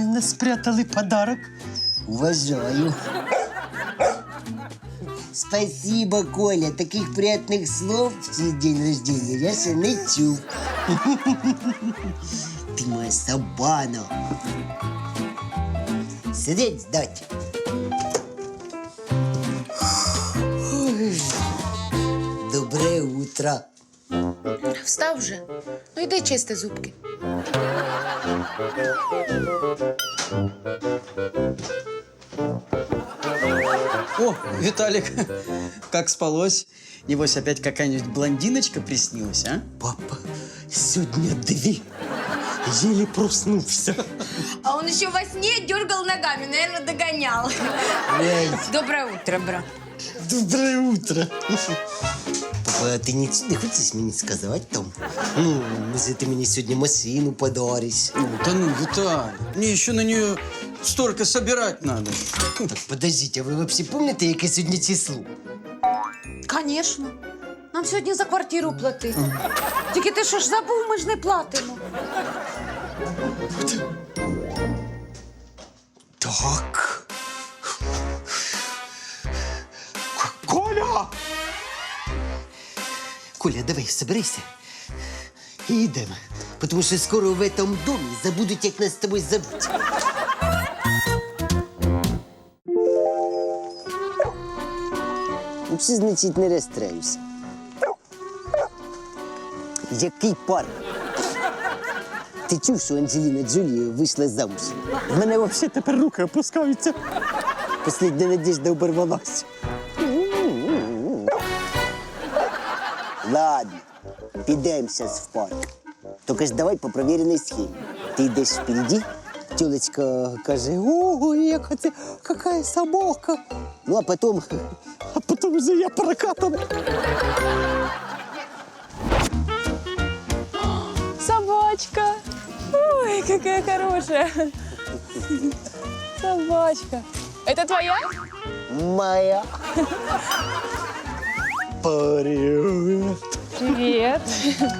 нормально спрятали подарок. Уважаю. Спасибо, Коля. Таких приятных слов в свій день рождения я ще не чув. Ти моя собана. Сидеть здать. Доброе утро. Встав вже. Ну йди чисти зубки. О, Виталик, как спалось? Небось, опять какая-нибудь блондиночка приснилась, а? Папа, сьогодні дві. Єлі проснувся. А он еще во сне дергал ногами, наверное, догонял. Доброе утро, бро. Добре утро. Папа, ти нічого не хочеш мені сказати там? Ну, може, ти мені сьогодні машину подариш? Ну, да ну, Виталик, мне еще на нее столько собирать надо. Так, подождіть, а ви взагалі пам'ятаєте, яке сьогодні число? Конечно. Нам сьогодні за квартиру платити. Тільки ти що ж забув, ми ж не платимо. Так. Коля, давай, соберися. І йдемо. Тому що скоро в этом домі забудуть, як нас з тобою забути. Ну, значить не розстраюся. Який парк? Ти чув, що Анджеліна Джолі вийшла замуж? В мене взагалі тепер руки опускаються. Последня надежда оборвалась. підемо зараз в парк. Тільки ж давай по провіреній схемі. Ти йдеш впереді, тілечка каже, Ого, яка це, яка собака. ну а потім А потім вже я прокатом. Собачка. Ой, какая хорошая. Собачка. Это твоя? моя. Привіт. Привет.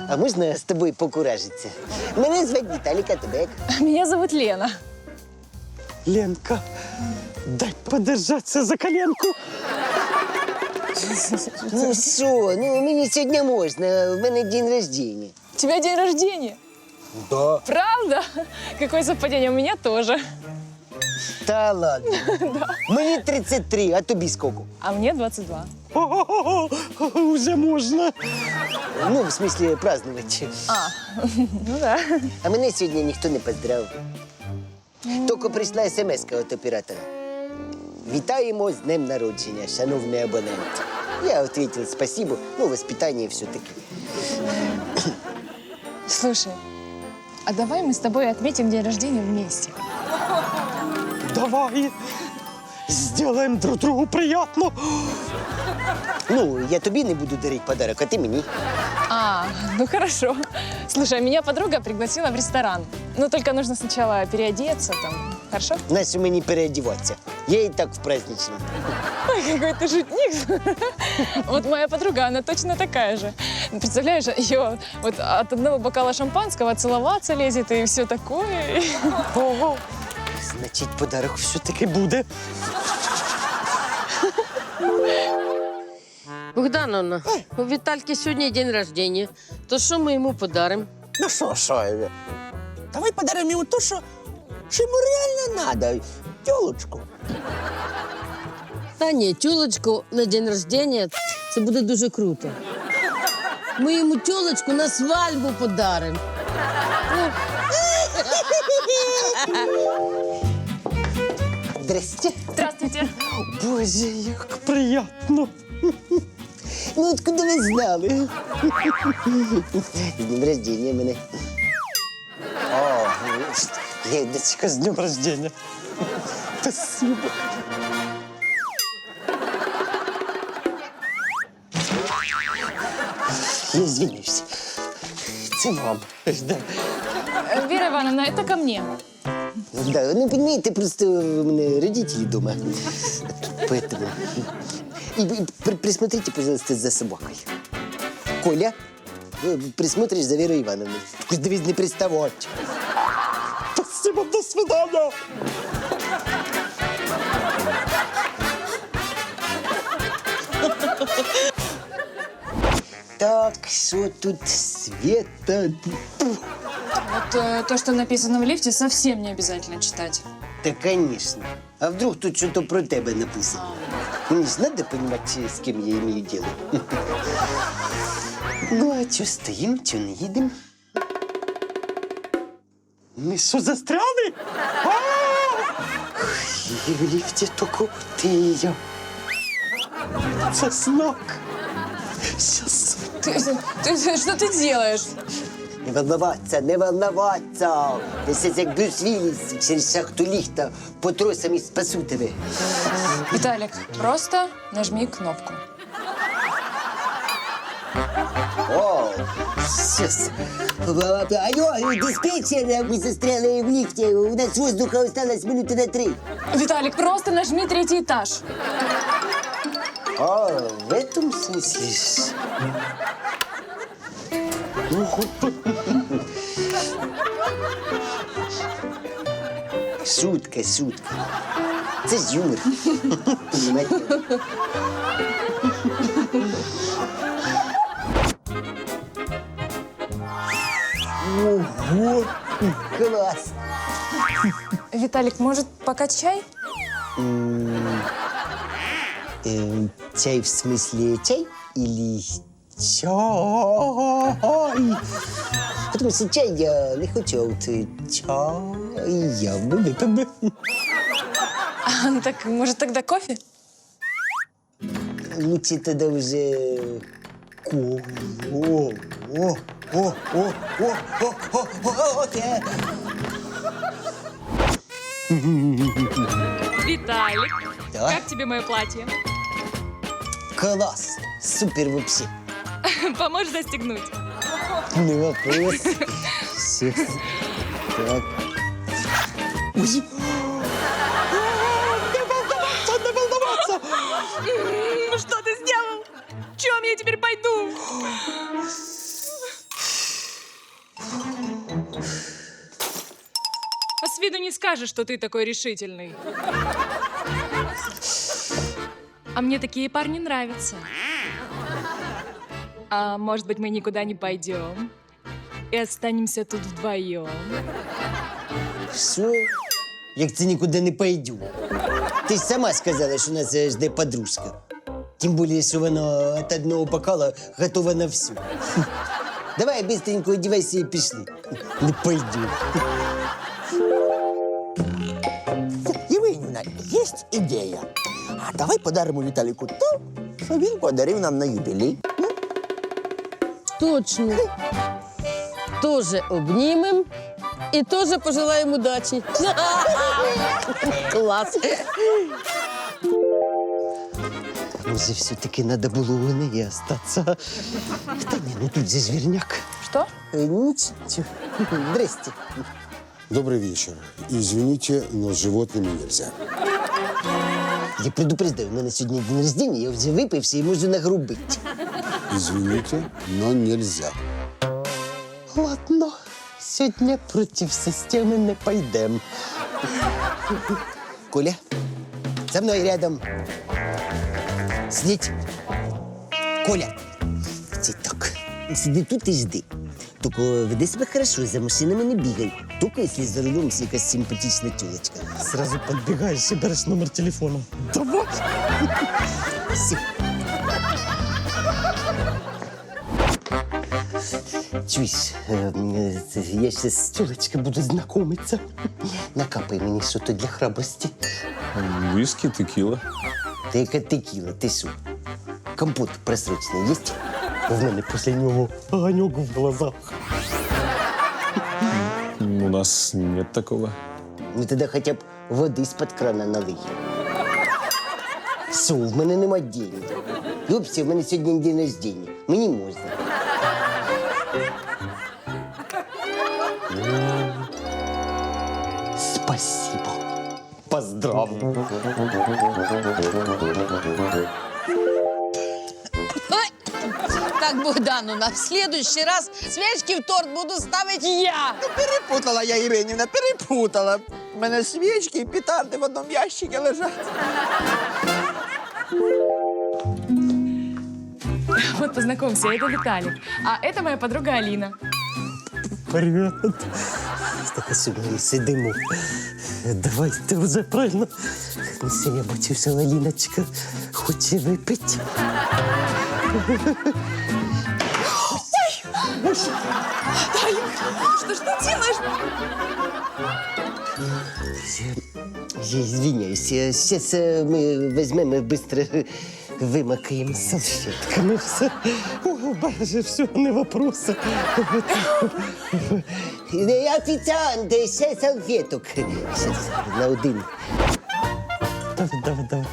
А можна з тобою покуражитися? Мене звати Віталіка Тебек. Меня зовут Лена. Ленка, дай подержатися за коленку. Ну що, ну мені сьогодні можна, в мене день рождения. У тебя день рождения? Да. Правда? Какое совпадение, у меня тоже. Та ладно. Мені 33, а тобі скільки? А мне 22. О, вже можна. Ну, в смысле, праздновать. А, ну да. А мене сьогодні ніхто не поздравив. Тільки прийшла смс від оператора. Вітаємо з днем народження, шановний абонент. Я відповів спасибо, ну, воспитання все-таки. Слушай, а давай мы с тобой отметим день рождения вместе. Давай. Сделаем друг другу приятно. Ну, я тобі не буду дарити подарок, а ти мені. А, ну хорошо. Слушай, меня подруга пригласила в ресторан. Ну, только нужно сначала переодеться там. Хорошо? Нащо мені переодіватися? Я і так в праздничному. Ой, какой ты шутник. Вот моя подруга, она точно такая же. Представляешь, ее вот от одного бокала шампанского целоваться лезет и все такое. Ого, Значить, подарок все-таки і буде. Богдановна, у Вітальки сьогодні день рождения. То що ми йому подаримо? Ну що, що? Давай подаримо йому то, що, що йому реально надо. Тілочку. Та ні, тюлочку на день рождения це буде дуже круто. Ми йому тюлочку на свадьбу подаримо. Здрасте. Здравствуйте. Боже, як приємно. Ну, откуда ви знали? З днем рождения мене. О, Ледочка, з днем рождения. Спасибо. Я извинюсь. Це вам. Да. Вера Ивановна, это ко мне. Да, ну, понимаете, просто у меня родители дома. Поэтому... При- присмотрите, пожалуйста, за собакой. Коля, э, присмотришь за Верой Ивановной. Пусть не приставать. Спасибо, до свидания. Так, що тут Света? Вот э, то, что написано в лифте, совсем не обязательно читать. Та, конечно. А вдруг тут что-то про тебе написано? Ну, не надо понимать, с кем я имею дело. Ну, а что стоим, что не едем? Мы что, застряли? И а! в лифте только ты я. Соснок. Сейчас. Ты, ты, ты, что ты делаешь? Не волноваться, не волноваться. Я сейчас як Брюс Вілліс через шахту ліфта по тросам і спасу тебе. Виталик, просто нажми кнопку. О, сейчас. Алло, диспетчер, мы застряли в лифте. У нас воздуха осталось минуты на три. Виталик, просто нажми третий этаж. А, в этом смысле? Шутка, шутка. Це ж юмор. Ого! Класс! Виталик, может, пока чай? Э, чай в смысле чай или чай? Потому що чай я не хочу, а от е, чай Я бы, это бы. А, ну так, может, тогда кофе? Лучше тогда уже ко. О, о, о, о, о, о, о, о, о, о, о, Виталик, Да? как тебе мое платье? Класс. Супер вообще. Поможешь застегнуть? Не ну, вопрос. Все. Так. Ой. Ну что ты сделал? Чем я теперь пойду? А с виду не скажешь, что ты такой решительный. А мне такие парни нравятся. А может быть, мы никуда не пойдем и останемся тут вдвоем? Що? Як це нікуди не пойду? Ти ж сама сказала, що нас жде подружка. Тим більше, що вона від одного бокала готова на все. Давай быстренько одевайся і пішли. Не пойду. Євгенівна, є ідея. А давай подаримо Віталіку то, що він подарив нам на юбілей. Точно. Тоже обнімем і теж пожелаємо удачі. Клас. Може, все-таки треба було у неї остатися. Та ні, ну тут же звірняк. Что? Е, Нічого. Здрасте. Добрый вечер. Извините, но с животными нельзя. Я предупреждаю, у мене сьогодні день рождения, я вже випився і можу нагрубити. Извините, но нельзя. Ладно, сегодня против системы не пойдем. Коля, за мной рядом. Сидеть. Коля, цветок, сиди тут и жди. Только веди себя хорошо, за машинами не бегай. Только если за рулем якась симпатичная тёлочка. Сразу подбегаешь и берешь номер телефона. Давай! Все. Чуєш, е, е, я ще з тюлечкою буду знайомитися. Накапай мені щось для храбрості. Виски, текила. Та яка текіла, ти що? Компот просрочений є? В мене після нього огоньок в глазах. У нас нет такого. Ну тоді хоча б води з-під крана налий. Все, в мене нема денег. І взагалі, в мене сьогодні день рождення. Мені можна. Спасибо. Поздравлю. Так, Богдану, в следующий раз свечки в торт буду ставить я. Перепутала я, Євгенівна, перепутала. У мене свічки і петарди в одному ящику лежать. Вот, познакомься, это Виталик. А это моя подруга Алина. Привіт. Так а сьогодні ми сидимо. Давай, ти вже правильно. Неси, я бачу, що Аліночка хоче випити. Что ж ты делаешь? Я извиняюсь, сейчас мы возьмем и быстро вымокаем салфетками все. О, боже, все, не вопросы. Официант, ще салфеток. Сейчас, на один. Давай, давай, давай.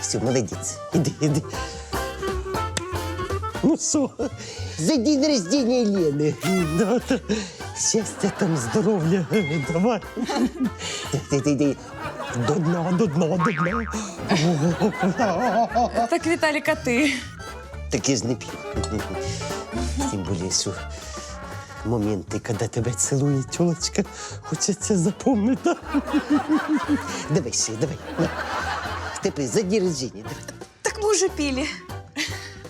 Все, молодец. Иди, иди. Ну что, за день рождения Лены. Да, да. Счастья там, здоровья. Давай. Ты, ты, ты. До дна, до дна, до дна. Так, Виталик, а ты? Так я ж не п'ю. Тим більше, що моменти, коли тебе цілує тілочка, хочеться запомнити. Давай ще, давай. На. Тепер за день рождения. Давай. Так мы уже пили.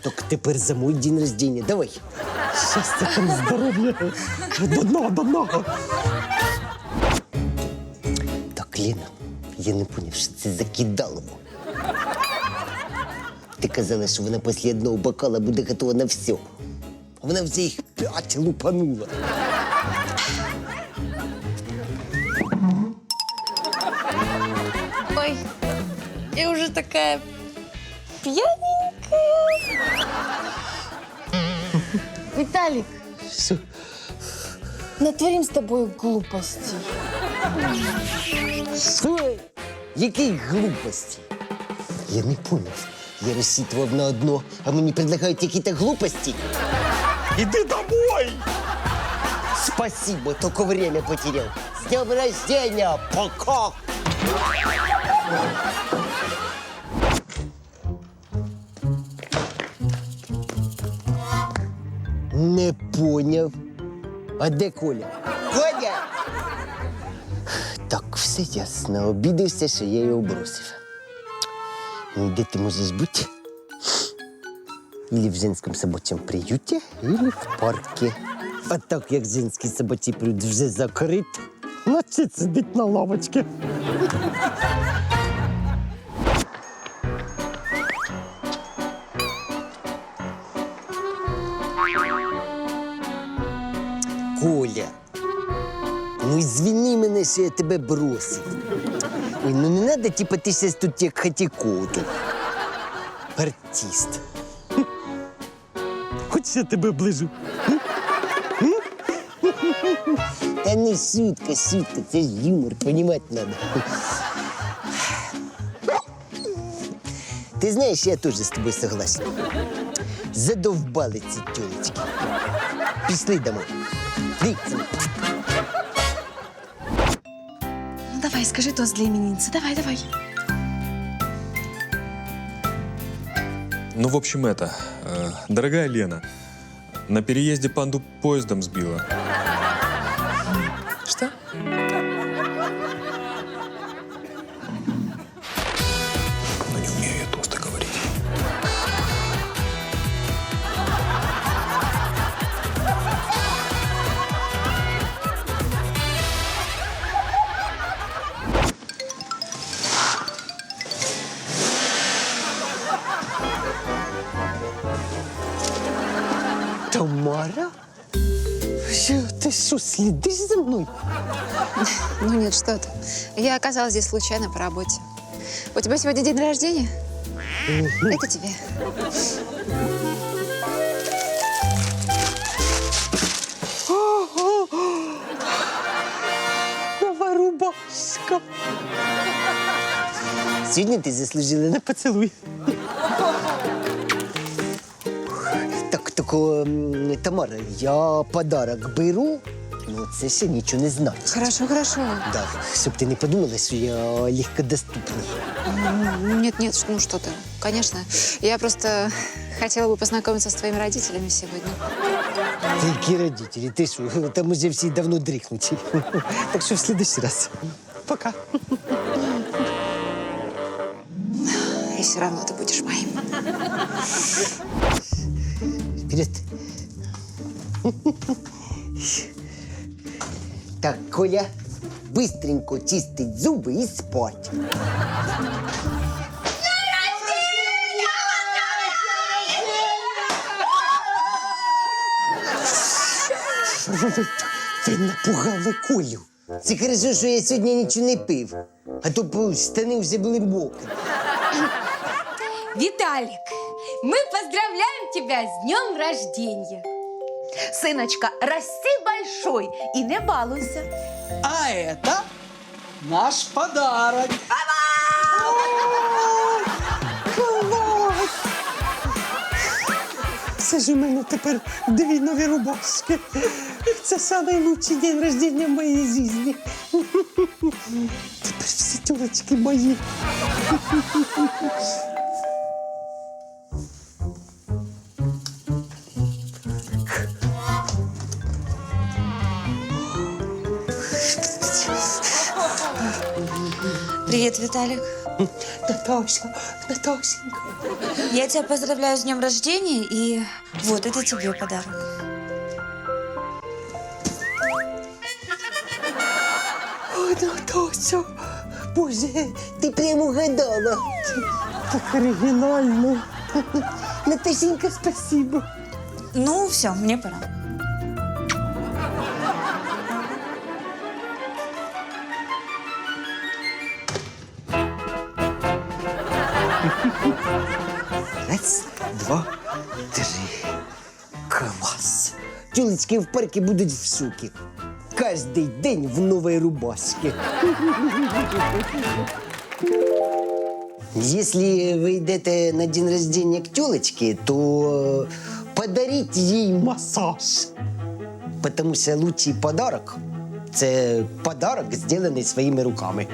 Тільки тепер за мой день рождения. Давай. Щастя там здоров'я. До дна, до дна. Так, Лена, я не поняв, що це за кидалово. Ти казала, що вона після одного бокала буде готова на все. А вона вже їх п'ять лупанула. Ой, я уже такая пьяненькая. Виталик, Що? натворим с тобой глупостей. Що? Які глупості? Я не поняв. Я розсчитував на одно, а мені предлагають якісь глупості. Іди домой! Спасибо, только время потерял. С днем рождения! Пока! Не поняв. А де Коля? Коля! Так, все ясно. Обідався, що я його бросив. Ну, де ти можеш бути? Или в женском собачьем приюте, или в парке. А так як женський собачий приют вже закрит, значить сидить на лавочці. Коля, ну мене, що я тебе бросив. Ой, ну не надо, типа, ти зараз тут як хатіко. Артист. Хочеш я тебе? Хм? Та не шутка, шутка, це ж юмор, понімати треба. Ти знаєш, я теж з тобою согласен. Задовбали ці тюлечки. Пішли домой. Дивіться. Давай, скажи тост для именинницы. Давай, давай. Ну, в общем, это. э, дорогая Лена, на переезде панду поездом сбила. Тамара? Що, ти що, слідиш за мною? Ну нет, что ты. Я оказалась здесь случайно по работе. У тебя сегодня день рождения? Это тебе. Нова рубашка. Сьогодні ти заслужила на поцілуй. Так, тако, м, Тамара, я подарок беру, ну це ще нічого не значить. Хорошо, хорошо. Да, щоб ти не подумала, що я легкодоступний. Нет, нет, ну что ты. Конечно. Я просто хотела бы познакомиться с твоими родителями сегодня. Та які родителі? Ти що? Там уже всі давно дрихнуті. Так що в следующий раз. Пока. И все равно ты будешь моим. Вперед. Так, Коля, быстренько чистить зуби і спать. Ви напугали Колю. Це хорошо, що я сьогодні нічого не пив, а то б штани вже були мокрі. Виталик, мы поздравляем тебя с днем рождения. Синочка, рости большой і не балуйся. А это наш подарок. Це ж у мене тепер дві нові рубашки. Це найкращий день рождения в моїй житті. Тепер всі тілочки мої. Привет, Виталик. Наташа, Наташенька. Я тебя поздравляю с днем рождения, и вот это тебе подарок. Ой, Наташа. Боже, ти прямо гадала. Так оригінально. Наташенька, спасибо. Ну, все, мне пора. Раз, два, три. Клас. Тюлечки в парку будуть в суки. Кожний день в новій рубашці. Если вы идете на день рождения к тёлочке, то подарите ей массаж. Потому что лучший подарок – це подарок, сделанный своими руками.